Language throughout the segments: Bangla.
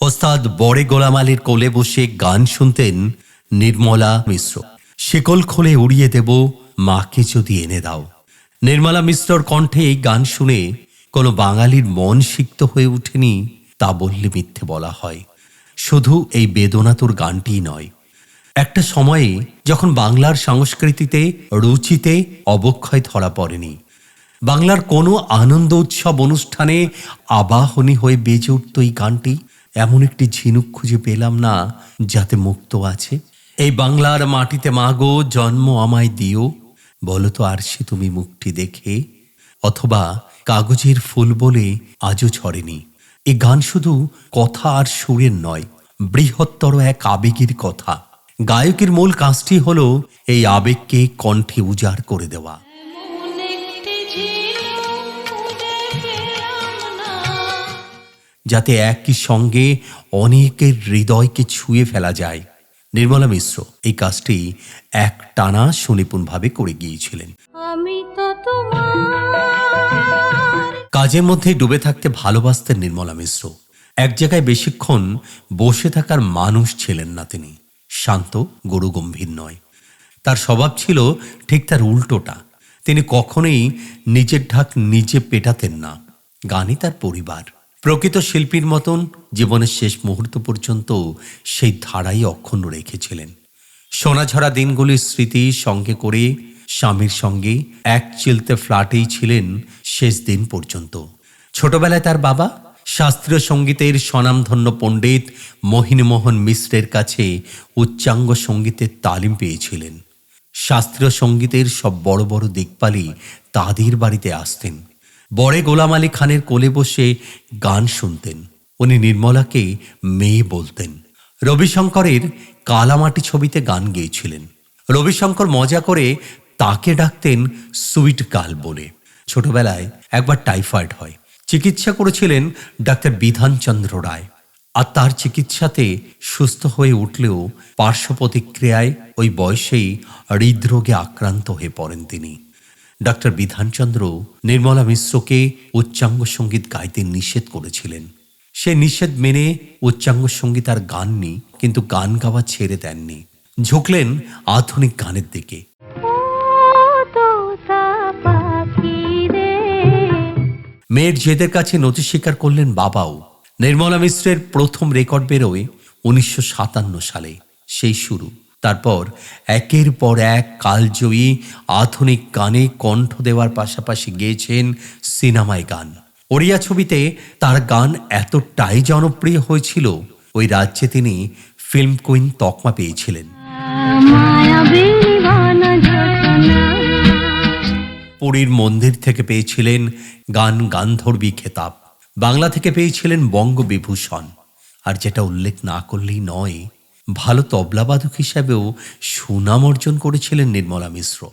ওস্তাদ বড়ে গোলাম আলীর কোলে বসে গান শুনতেন নির্মলা মিশ্র। শিকল খোলে উড়িয়ে দেব, মাকে যদি এনে দাও। নির্মলা মিশ্রর কণ্ঠে এই গান শুনে কোনো বাঙালির মন সিক্ত হয়ে ওঠেনি তা বললে মিথ্যে বলা হয়। শুধু এই বেদনাতুর গানটিই নয়। একটা সময়ে যখন বাংলার সংস্কৃতিতে রুচিতে অবক্ষয় ধরা পড়েনি বাংলার কোনো আনন্দ উৎসব অনুষ্ঠানে আবাহনী হয়ে বেজে উঠত এই গানটি? এমন একটি ঝিনুক খুঁজে পেলাম না, যাতে মুক্ত আছে। এই বাংলার মাটিতে মাগো জন্ম আমায় দিও। বলো তো আর সে তুমি মুখটি দেখে? অথবা কাগজের ফুল বলে আজও ছড়েনি এই গান শুধু কথা আর সুরের নয়, বৃহত্তর এক আবেগের কথা। গায়কের মূল কাজটি হলো এই আবেগকে কণ্ঠে উজাড় করে দেওয়া। যাতে একই সঙ্গে অনেকের হৃদয়কে ছুঁয়ে ফেলা যায়। নির্মলা মিশ্র এই কাজটি এক টানা সুনিপুণভাবে করে গিয়েছিলেন। আমি তো কাজের মধ্যে ডুবে থাকতে ভালোবাসতেন নির্মলা মিশ্র। এক জায়গায় বেশিক্ষণ বসে থাকার মানুষ ছিলেন না তিনি। শান্ত গরু গম্ভীর নয়। তার স্বভাব ছিল ঠিক তার উল্টোটা। তিনি কখনোই নিজের ঢাক নিজে পেটাতেন না। গানই তার পরিবার। প্রকৃত শিল্পীর মতন জীবনের শেষ মুহূর্ত পর্যন্ত সেই ধারাই অক্ষুণ্ণ রেখেছিলেন। সোনাঝরা দিনগুলির স্মৃতি সঙ্গে করে স্বামীর সঙ্গে এক চিলতে ফ্ল্যাটেই ছিলেন শেষ দিন পর্যন্ত। ছোটবেলায় তার বাবা শাস্ত্রীয় সঙ্গীতের স্বনামধন্য পণ্ডিত মোহিনীমোহন মিশ্রের কাছে উচ্চাঙ্গ সঙ্গীতের তালিম পেয়েছিলেন। শাস্ত্রীয় সঙ্গীতের সব বড় বড় দিকপালি তাদের বাড়িতে আসতেন। বড়ে গোলাম আলী খানের কোলে বসে গান শুনতেন। উনি নির্মলাকে মেয়ে বলতেন। রবিশঙ্করের কালামাটি ছবিতে গান গেয়েছিলেন। রবিশঙ্কর মজা করে তাকে ডাকতেন সুইট গার্ল বলে। ছোটবেলায় একবার টাইফয়েড হয়। চিকিৎসা করেছিলেন ডাক্তার বিধানচন্দ্র রায়। আর তার চিকিৎসাতে সুস্থ হয়ে উঠলেও পার্শ্ব প্রতিক্রিয়ায় ওই বয়সেই হৃদরোগে আক্রান্ত হয়ে পড়েন তিনি। ডাক্তার বিধানচন্দ্র নির্মলা মিশ্রকে উচ্চাঙ্গ সংগীত গাইতে নিষেধ করেছিলেন। সে নিষেধ মেনে উচ্চাঙ্গ সংগীত আর গাননি কিন্তু গান গাওয়া ছেড়ে দেননি। ঝুঁকলেন আধুনিক গানের দিকে। মেয়ের জেদের কাছে নথি স্বীকার করলেন বাবাও। নির্মলা মিশ্রের প্রথম রেকর্ড বেরোয় উনিশশো সাতান্ন সালে, সেই শুরু। তারপর একের পর এক কালজয়ী, আধুনিক গানে কণ্ঠ দেওয়ার পাশাপাশি গেয়েছেন সিনেমায় গান। ওড়িয়া ছবিতে তার গান এতটাই জনপ্রিয় হয়েছিল, ওই রাজ্যে তিনি ফিল্ম কুইন তকমা পেয়েছিলেন। পুরীর মন্দির থেকে পেয়েছিলেন গান গান্ধর্বী খেতাব। বাংলা থেকে পেয়েছিলেন বঙ্গবিভূষণ। আর যেটা উল্লেখ না করলেই নয়, ভালো তবলাবাদক হিসাবেও সুনাম অর্জন করেছিলেন নির্মলা মিশ্র।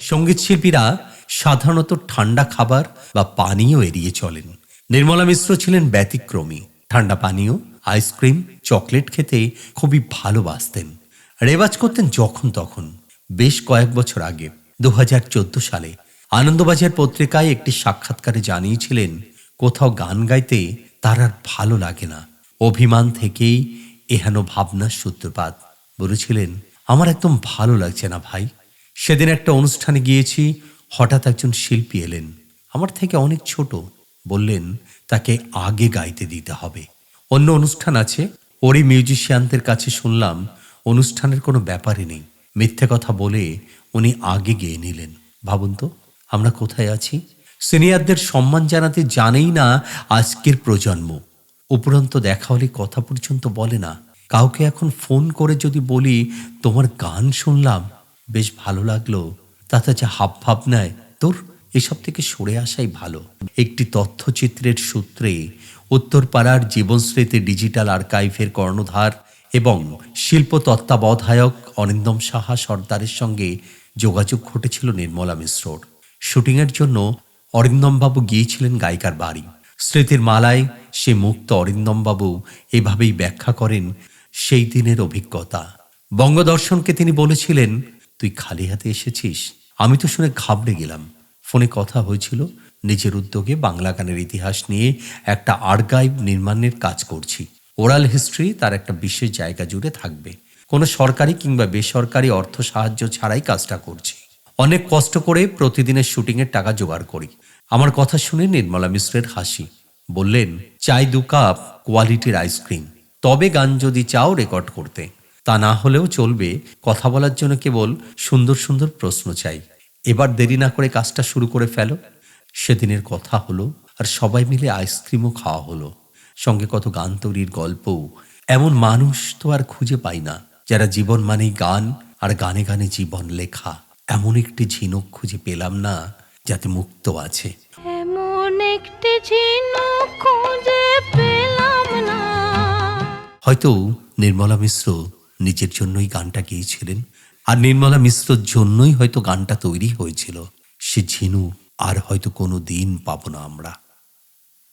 সংগীত শিল্পীরা সাধারণত ঠান্ডা খাবার বা পানীয় এড়িয়ে চলেন। নির্মলা মিশ্র ছিলেন ব্যতিক্রমী। ঠান্ডা পানীয় আইসক্রিম চকলেট খেতে খুবই ভালোবাসতেন। রেওয়াজ করতেন যখন তখন। বেশ কয়েক বছর আগে দু হাজার চোদ্দ সালে। আনন্দবাজার পত্রিকায় একটি সাক্ষাৎকারে জানিয়েছিলেন, কোথাও গান গাইতে তার আর ভালো লাগে না। অভিমান থেকেই এহেন ভাবনার সূত্রপাত। বলেছিলেন, আমার একদম ভালো লাগছে না ভাই। সেদিন একটা অনুষ্ঠানে গিয়েছি, হঠাৎ একজন শিল্পী এলেন। আমার থেকে অনেক ছোট। বললেন, তাকে আগে গাইতে দিতে হবে। অন্য অনুষ্ঠান আছে। ওরই মিউজিশিয়ানদের কাছে শুনলাম, অনুষ্ঠানের কোনো ব্যাপারই নেই। মিথ্যে কথা বলে উনি আগে গিয়ে নিলেন। ভাবুন তো। আমরা কোথায় আছি? সিনিয়রদের সম্মান জানাতে জানেই না আজকের প্রজন্ম। উপরন্ত দেখা হলে কথা পর্যন্ত বলে না। কাউকে এখন ফোন করে যদি বলি, তোমার গান শুনলাম, বেশ ভালো লাগল। তাতে যা হাব ভাব নেয়, তোর এসব থেকে সরে আসাই ভালো। একটি তথ্যচিত্রের সূত্রে উত্তরপাড়ার জীবনস্মৃতি ডিজিটাল আর্কাইভের কর্ণধার এবং শিল্প তত্ত্বাবধায়ক অরিন্দম সাহা সর্দারের সঙ্গে যোগাযোগ ঘটেছিল নির্মলা মিশ্রর। শুটিংয়ের জন্য অরিন্দমবাবু গিয়েছিলেন গায়িকার বাড়ি। স্মৃতির মালায় সে মুক্ত অরিন্দমবাবু এভাবেই ব্যাখ্যা করেন সেই দিনের অভিজ্ঞতা। বঙ্গদর্শনকে তিনি বলেছিলেন, তুই খালি হাতে এসেছিস, আমি তো শুনে ঘাবড়ে গেলাম। ফোনে কথা হয়েছিল, নিজের উদ্যোগে বাংলা গানের ইতিহাস নিয়ে একটা আর্কাইভ নির্মাণের কাজ করছি। ওরাল হিস্ট্রি তার একটা বিশেষ জায়গা জুড়ে থাকবে। কোনো সরকারি কিংবা বেসরকারি অর্থ সাহায্য ছাড়াই কাজটা করছি। অনেক কষ্ট করে প্রতিদিনের শুটিংয়ের টাকা জোগাড় করি। আমার কথা শুনে নির্মলা মিশ্রের হাসি। বললেন, চাই দু কাপ কোয়ালিটির আইসক্রিম তবে গান যদি চাও রেকর্ড করতে। তা না হলেও চলবে। কথা বলার জন্য কেবল সুন্দর সুন্দর প্রশ্ন চাই। এবার দেরি না করে কাজটা শুরু করে ফেলো। সেদিনের কথা হলো, আর সবাই মিলে আইসক্রিমও খাওয়া হলো। সঙ্গে কত গান তৈরির গল্পও। এমন মানুষ তো আর খুঁজে পাই না, যারা জীবন মানেই গান আর গানে গানে জীবন লেখা। এমন একটি ঝিনুক খুঁজে পেলাম না যাতে মুক্ত আছে। এমন একটি ঝিনুক খুঁজে পেলাম না। হয়তো নির্মলা মিশ্র নিজের জন্যই গানটা গেয়েছিলেন আর নির্মলা মিশ্রর জন্যই হয়তো গানটা তৈরি হয়েছিল। সে ঝিনু আর হয়তো কোনো দিন পাবো না আমরা।